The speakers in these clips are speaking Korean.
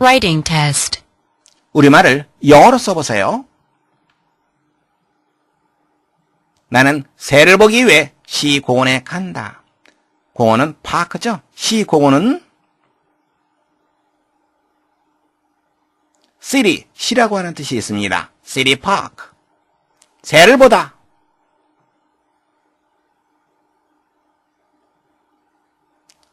Writing test. 우리말을 영어로 써보세요. 나는 새를 보기 위해 시공원에 간다. 공원은 파크죠? 시공원은 city, 시라고 하는 뜻이 있습니다. city park. 새를 보다.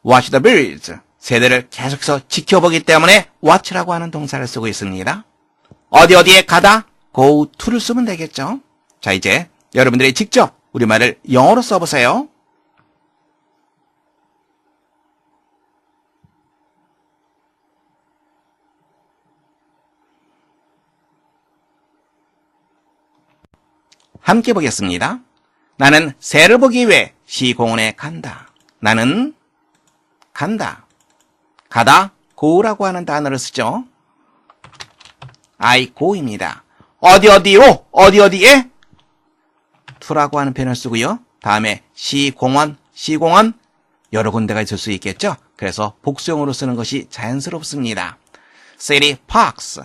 watch birds. 새들을 계속해서 지켜보기 때문에 watch라고 하는 동사를 쓰고 있습니다. 어디 어디에 가다 go to를 쓰면 되겠죠. 자, 이제 여러분들이 직접 우리말을 영어로 써보세요. 함께 보겠습니다. 나는 새를 보기 위해 시공원에 간다. 나는 간다. 가다, go라고 하는 단어를 쓰죠. I go입니다. 어디 어디로, 어디 어디에? to라고 하는 표현을 쓰고요. 다음에 시공원, 시공원 여러 군데가 있을 수 있겠죠. 그래서 복수형으로 쓰는 것이 자연스럽습니다. city parks.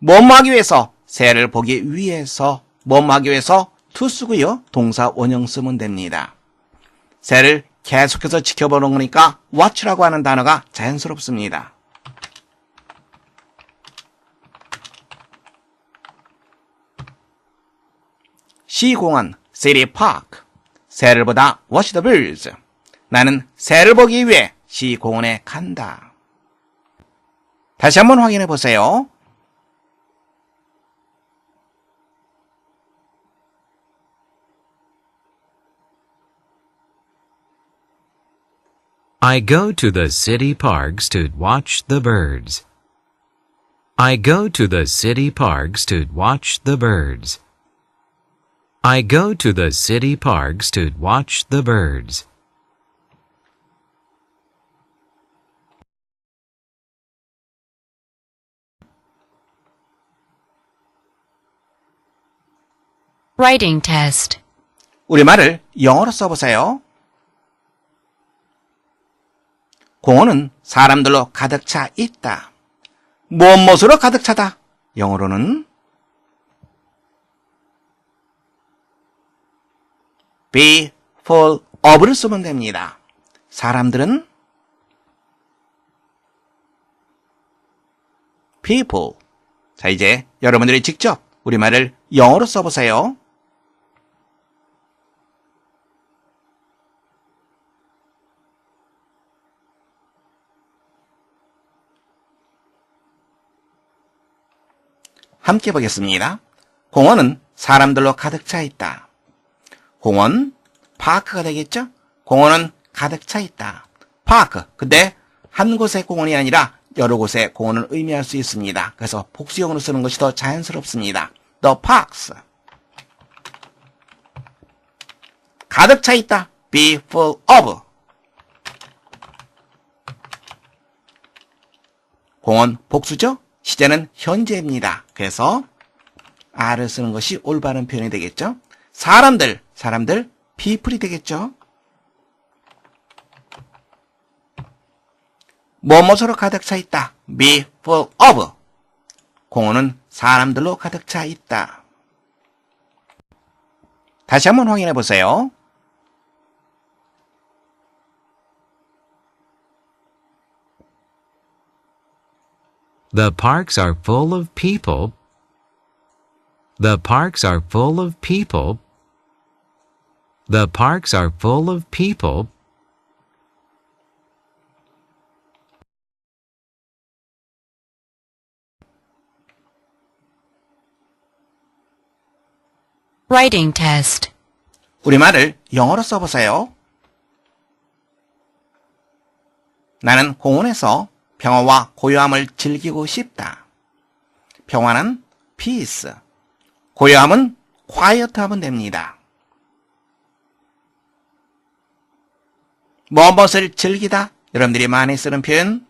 뭐뭐 하기 위해서, 새를 보기 위해서, 뭐뭐 하기 위해서 to 쓰고요. 동사 원형 쓰면 됩니다. 새를 계속해서 지켜보는 거니까 watch라고 하는 단어가 자연스럽습니다. 시공원, city park. 새를 보다 watch the birds. 나는 새를 보기 위해 시공원에 간다. 다시 한번 확인해 보세요. I go to the city parks to watch the birds. I go to the city parks to watch the birds. I go to the city parks to watch the birds. Writing test. 우리말을 영어로 써보세요. 공원은 사람들로 가득 차 있다. 무엇무엇으로 가득 차다. 영어로는 be full of를 쓰면 됩니다. 사람들은 people. 자, 이제 여러분들이 직접 우리말을 영어로 써보세요. 함께 보겠습니다. 공원은 사람들로 가득 차 있다. 공원, 파크가 되겠죠? 공원은 가득 차 있다. 파크. 근데 한 곳의 공원이 아니라 여러 곳의 공원을 의미할 수 있습니다. 그래서 복수형으로 쓰는 것이 더 자연스럽습니다. The parks. 가득 차 있다. Be full of. 공원 복수죠? 시제는 현재입니다. 그래서 R을 쓰는 것이 올바른 표현이 되겠죠? 사람들, 사람들, people이 되겠죠? 뭐뭐서로 가득 차 있다. be full of. 공원은 사람들로 가득 차 있다. 다시 한번 확인해 보세요. The parks are full of people. The parks are full of people. The parks are full of people. Writing test. 우리말을 영어로 써보세요. 나는 공원에서 평화와 고요함을 즐기고 싶다. 평화는 peace. 고요함은 quiet 하면 됩니다. 무엇을 즐기다? 여러분들이 많이 쓰는 표현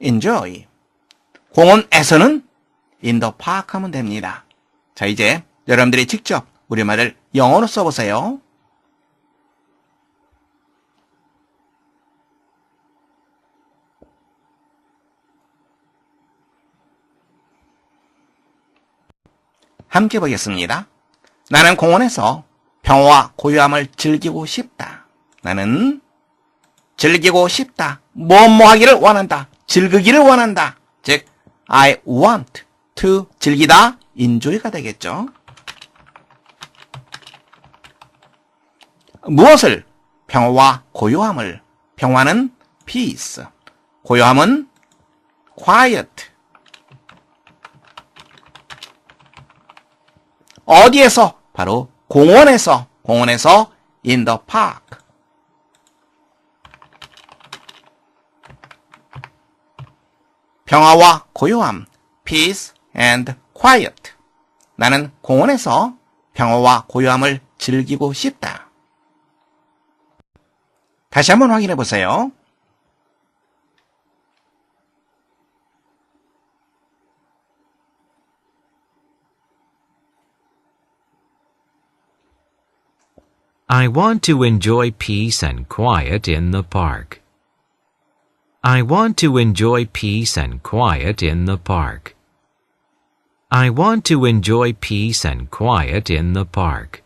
enjoy. 공원에서는 in the park 하면 됩니다. 자, 이제 여러분들이 직접 우리말을 영어로 써보세요. 함께 보겠습니다. 나는 공원에서 평화와 고요함을 즐기고 싶다. 나는 즐기고 싶다. 뭐뭐 하기를 원한다. 즐기기를 원한다. 즉, I want to 즐기다, enjoy가 되겠죠. 무엇을? 평화와 고요함을. 평화는 peace. 고요함은 quiet. 어디에서? 바로 공원에서. 공원에서 in the park. 평화와 고요함, peace and quiet. 나는 공원에서 평화와 고요함을 즐기고 싶다. 다시 한번 확인해 보세요. I want to enjoy peace and quiet in the park. I want to enjoy peace and quiet in the park. I want to enjoy peace and quiet in the park.